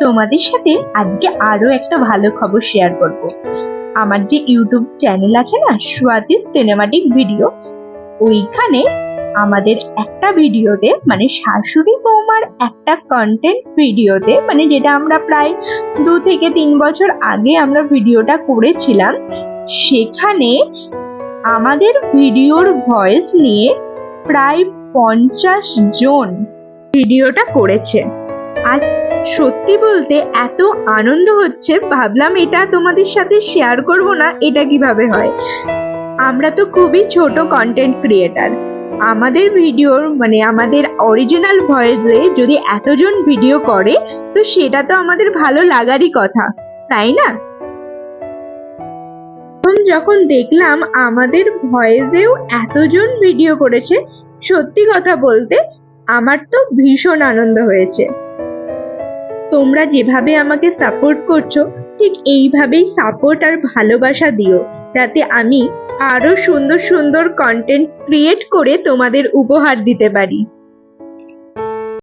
তোমাদের সাথে আজকে আরও একটা ভালো খবর শেয়ার করব। আমার যে ইউটিউব চ্যানেল আছে না স্বাতি সিনেমাটিক ভিডিও ওইখানে আমাদের একটা ভিডিওতে মানে শাশুড়ি বৌমার একটা কন্টেন্ট ভিডিওতে মানে যেটা আমরা প্রায় দু থেকে তিন বছর আগে আমরা ভিডিওটা করেছিলাম, সেখানে আমাদের ভিডিওর ভয়েস নিয়ে প্রায় পঞ্চাশ জন ভিডিওটা করেছে। আর সত্যি বলতে এত আনন্দ হচ্ছে, ভাবলাম এটা তোমাদের সাথে শেয়ার করব না, এটা কীভাবে হয়? আমরা তো খুবই ছোট কন্টেন্ট ক্রিয়েটার আমাদের ভিডিওর মানে আমাদের অরিজিনাল ভয়েসে যদি এতজন ভিডিও করে, তো সেটা তো আমাদের ভালো লাগারই কথা, তাই না? যখন দেখলাম আমাদের ভয়েসেও এতজন ভিডিও করেছে, সত্যি কথা বলতে আমার তো ভীষণ আনন্দ হয়েছে। তোমরা যেভাবে আমাকে সাপোর্ট করছ, ঠিক এইভাবেই সাপোর্ট আর ভালোবাসা দিও। যাতে আমি আরও সুন্দর সুন্দর কন্টেন্ট ক্রিয়েট করে তোমাদের উপহার দিতে পারি।